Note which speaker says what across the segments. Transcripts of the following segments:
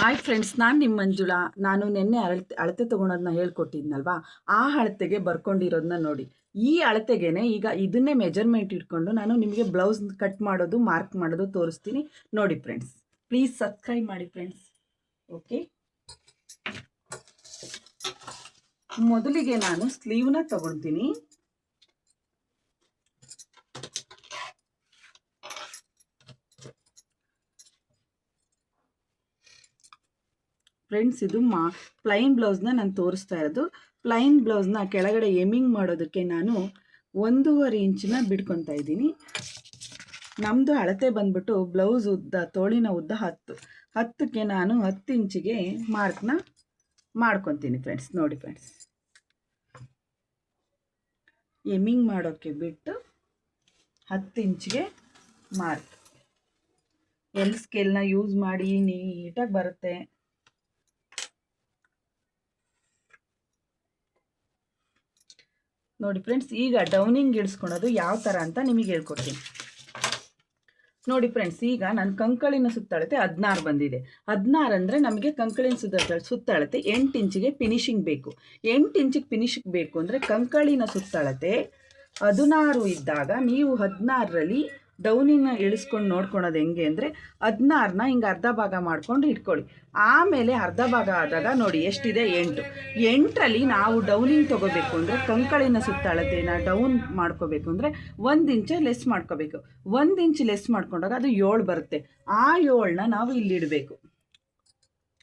Speaker 1: Hi friends ನಾನು ನಿಮ್ಮ ಮಂಜುಳಾ. ನಾನು ನಿನ್ನೆ ಅಳತೆ ಅಳತೆ ತೊಗೊಳೋದನ್ನ ಹೇಳ್ಕೊಟ್ಟಿದ್ನಲ್ವಾ? ಆ ಅಳತೆಗೆ ಬರ್ಕೊಂಡಿರೋದನ್ನ ನೋಡಿ. ಈ ಅಳತೆಗೆನೆ ಈಗ ಇದನ್ನೇ ಮೆಜರ್ಮೆಂಟ್ ಇಟ್ಕೊಂಡು ನಾನು ನಿಮಗೆ ಬ್ಲೌಸ್ ಕಟ್ ಮಾಡೋದು ಮಾರ್ಕ್ ಮಾಡೋದು ತೋರಿಸ್ತೀನಿ. ನೋಡಿ ಫ್ರೆಂಡ್ಸ್ ಪ್ಲೀಸ್ ಸಬ್ಸ್ಕ್ರೈಬ್ ಮಾಡಿ ಫ್ರೆಂಡ್ಸ್ ಓಕೆ ಮೊದಲಿಗೆ ನಾನು ಸ್ಲೀವ್ನ ತಗೊಳ್ತೀನಿ ಫ್ರೆಂಡ್ಸ್ ಇದು ಮಾ ಪ್ಲೈನ್ ಬ್ಲೌಸ್ನ ನಾನು ತೋರಿಸ್ತಾ ಇರೋದು. ಪ್ಲೈನ್ ಬ್ಲೌಸ್ನ ಕೆಳಗಡೆ ಎಮಿಂಗ್ ಮಾಡೋದಕ್ಕೆ ನಾನು ಒಂದೂವರೆ ಇಂಚನ್ನ ಬಿಡ್ಕೊತಾ ಇದ್ದೀನಿ. ನಮ್ಮದು ಅಳತೆ ಬಂದ್ಬಿಟ್ಟು ಬ್ಲೌಸ್ ಉದ್ದ, ತೋಳಿನ ಉದ್ದ ಹತ್ತು. ಹತ್ತಕ್ಕೆ ನಾನು ಹತ್ತು ಇಂಚಿಗೆ ಮಾರ್ಕ್ನ ಮಾಡ್ಕೊತೀನಿ ಫ್ರೆಂಡ್ಸ್ ನೋಡಿ ಫ್ರೆಂಡ್ಸ್ ಎಮಿಂಗ್ ಮಾಡೋಕ್ಕೆ ಬಿಟ್ಟು ಹತ್ತು ಇಂಚಿಗೆ ಮಾರ್ಕ್ ಎಲ್ ಸ್ಕೇಲ್ನ ಯೂಸ್ ಮಾಡಿ, ನೀಟಾಗಿ ಬರುತ್ತೆ. ನೋಡಿ ಫ್ರೆಂಡ್ಸ್ ಈಗ ಡೌನಿಂಗ್ ಇಳಿಸ್ಕೊಳೋದು ಯಾವ ಥರ ಅಂತ ನಿಮಗೆ ಹೇಳ್ಕೊಡ್ತೀನಿ. ನೋಡಿ ಫ್ರೆಂಡ್ಸ್ ಈಗ ನನ್ನ ಕಂಕಳಿನ ಸುತ್ತಳತೆ ಹದಿನಾರು ಬಂದಿದೆ. ಹದಿನಾರು ಅಂದರೆ ನಮಗೆ ಕಂಕಳಿನ ಸುತ್ತ, ಸುತ್ತಳತೆ ಎಂಟು ಇಂಚಿಗೆ ಫಿನಿಶಿಂಗ್ ಬೇಕು. ಎಂಟು ಇಂಚಿಗೆ ಫಿನಿಶಿಂಗ್ ಬೇಕು ಅಂದರೆ ಕಂಕಳಿನ ಸುತ್ತಳತೆ ಹದಿನಾರು ಇದ್ದಾಗ ನೀವು ಹದಿನಾರರಲ್ಲಿ ಡೌನಿನ ಇಳಿಸ್ಕೊಂಡು ನೋಡ್ಕೊಳೋದು ಹೆಂಗೆ ಅಂದರೆ ಹದಿನಾರನ್ನ ಹಿಂಗೆ ಅರ್ಧ ಭಾಗ ಮಾಡ್ಕೊಂಡು ಇಟ್ಕೊಳ್ಳಿ. ಆಮೇಲೆ ಅರ್ಧ ಭಾಗ ಆದಾಗ ನೋಡಿ ಎಷ್ಟಿದೆ ಎಂಟು. ಎಂಟರಲ್ಲಿ ನಾವು ಡೌನಿಂಗ್ ತೊಗೋಬೇಕು ಅಂದರೆ ಕಂಕಳಿನ ಸುತ್ತಳತೆನ ಡೌನ್ ಮಾಡ್ಕೋಬೇಕು ಅಂದರೆ ಒಂದು ಇಂಚು ಲೆಸ್ ಮಾಡ್ಕೋಬೇಕು. ಒಂದು ಇಂಚ್ ಲೆಸ್ ಮಾಡ್ಕೊಂಡಾಗ ಅದು ಏಳು ಬರುತ್ತೆ. ಆ ಏಳನ್ನ ನಾವು ಇಲ್ಲಿ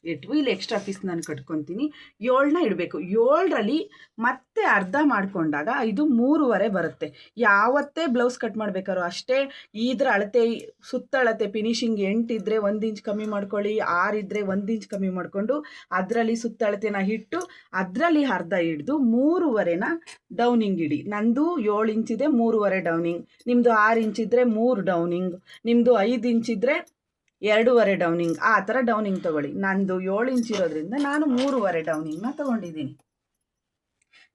Speaker 1: ಇಟ್ಟು ಇಲ್ಲಿ ಎಕ್ಸ್ಟ್ರಾ ಪೀಸ್ ನಾನು ಕಟ್ಕೊತೀನಿ. ಏಳನ್ನ ಇಡಬೇಕು. ಏಳರಲ್ಲಿ ಮತ್ತೆ ಅರ್ಧ ಮಾಡಿಕೊಂಡಾಗ ಇದು ಮೂರುವರೆ ಬರುತ್ತೆ. ಯಾವತ್ತೇ ಬ್ಲೌಸ್ ಕಟ್ ಮಾಡಬೇಕಾದ್ರೂ ಅಷ್ಟೇ ಇದ್ರ ಅಳತೆ ಸುತ್ತಳತೆ ಫಿನಿಶಿಂಗ್ ಎಂಟಿದ್ರೆ ಒಂದು ಇಂಚ್ ಕಮ್ಮಿ ಮಾಡ್ಕೊಳ್ಳಿ ಆರಿದ್ರೆ ಒಂದು ಇಂಚ್ ಕಮ್ಮಿ ಮಾಡಿಕೊಂಡು ಅದರಲ್ಲಿ ಸುತ್ತಳತೆನ ಇಟ್ಟು ಅದರಲ್ಲಿ ಅರ್ಧ ಹಿಡಿದು ಮೂರುವರೆನ ಡೌನಿಂಗ್ ಇಡಿ. ನಂದು ಏಳು ಇಂಚಿದೆ ಮೂರುವರೆ ಡೌನಿಂಗ್ ನಿಮ್ಮದು ಆರು ಇಂಚಿದ್ರೆ ಮೂರು ಡೌನಿಂಗ್ ನಿಮ್ಮದು ಐದು ಇಂಚಿದ್ರೆ ಎರಡೂವರೆ ಡೌನಿಂಗ್, ಆ ಥರ ಡೌನಿಂಗ್ ತೊಗೊಳ್ಳಿ. ನಂದು ಏಳು ಇಂಚ್ ಇರೋದ್ರಿಂದ ನಾನು ಮೂರುವರೆ ಡೌನಿಂಗ್ನ ತೊಗೊಂಡಿದ್ದೀನಿ.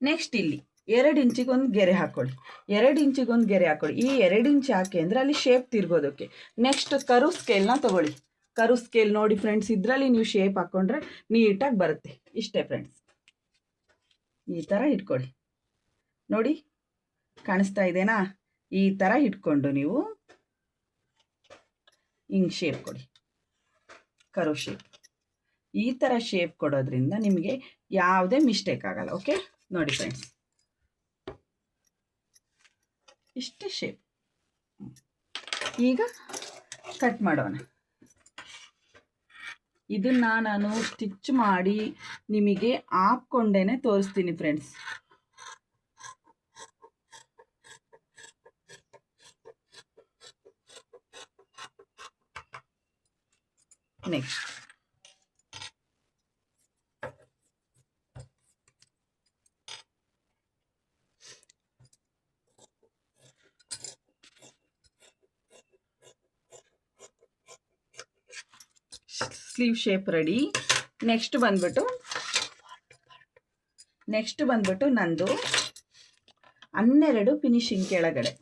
Speaker 1: ನೆಕ್ಸ್ಟ್ ಇಲ್ಲಿ, ಎರಡು ಇಂಚಿಗೊಂದು ಗೆರೆ ಹಾಕ್ಕೊಳ್ಳಿ ಎರಡು ಇಂಚಿಗೊಂದು ಗೆರೆ ಹಾಕ್ಕೊಳ್ಳಿ ಈ ಎರಡು ಇಂಚ್ ಹಾಕಿ ಅಂದರೆ ಅಲ್ಲಿ ಶೇಪ್ ತಿರ್ಗೋದಕ್ಕೆ. ನೆಕ್ಸ್ಟ್ ಕರು ಸ್ಕೇಲ್ನ ತೊಗೊಳ್ಳಿ. ಕರು ಸ್ಕೇಲ್ ನೋಡಿ ಫ್ರೆಂಡ್ಸ್ ಇದರಲ್ಲಿ ನೀವು ಶೇಪ್ ಹಾಕ್ಕೊಂಡ್ರೆ ನೀಟಾಗಿ ಬರುತ್ತೆ. ಇಷ್ಟೇ ಫ್ರೆಂಡ್ಸ್ ಈ ಥರ ಇಟ್ಕೊಳ್ಳಿ. ನೋಡಿ, ಕಾಣಿಸ್ತಾ ಇದೆನಾ? ಈ ಥರ ಇಟ್ಕೊಂಡು ನೀವು ಹಿಂಗೆ ಶೇಪ್ ಕೊಡಿ. ಕರು ಶೇಪ್ ಈ ಥರ ಶೇಪ್ ಕೊಡೋದ್ರಿಂದ ನಿಮಗೆ ಯಾವುದೇ ಮಿಸ್ಟೇಕ್ ಆಗಲ್ಲ ಓಕೆ ನೋಡಿ ಫ್ರೆಂಡ್ಸ್ ಇಷ್ಟೇ ಶೇಪ್ ಈಗ ಕಟ್ ಮಾಡೋಣ. ಇದನ್ನ ನಾನು ಸ್ಟಿಚ್ ಮಾಡಿ ನಿಮಗೆ ಹಾಕ್ಕೊಂಡೇನೆ ತೋರಿಸ್ತೀನಿ friends next sleeve shape ready next ಬಂದ್ಬಿಟ್ಟು ನೆಕ್ಸ್ಟ್ ಬಂದ್ಬಿಟ್ಟು ನಂದು ಹನ್ನೆರಡು ಫಿನಿಶಿಂಗ್ ಕೆಳಗಡೆ.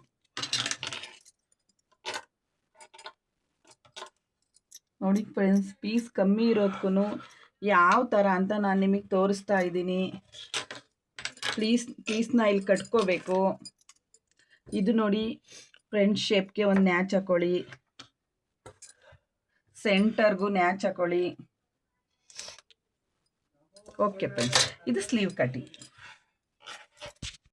Speaker 1: ನೋಡಿ ಫ್ರೆಂಡ್ಸ್ ಪೀಸ್ ಕಮ್ಮಿ ಇರೋದಕ್ಕೂ ಯಾವ ಥರ ಅಂತ ನಾನು ನಿಮಗೆ ತೋರಿಸ್ತಾ ಇದ್ದೀನಿ. ಪ್ಲೀಸ್ ಪೀಸ್ನ ಇಲ್ಲಿ ಕಟ್ಕೋಬೇಕು. ಇದು ನೋಡಿ ಫ್ರೆಂಡ್ ಶೇಪ್ಗೆ ಒಂದು ನ್ಯಾಚ್ ಹಾಕೊಳ್ಳಿ. ಸೆಂಟರ್ಗೂ ನ್ಯಾಚ್ ಹಾಕೊಳ್ಳಿ. ಓಕೆ ಫ್ರೆಂಡ್ಸ್ ಇದು ಸ್ಲೀವ್ ಕಟಿಂಗ್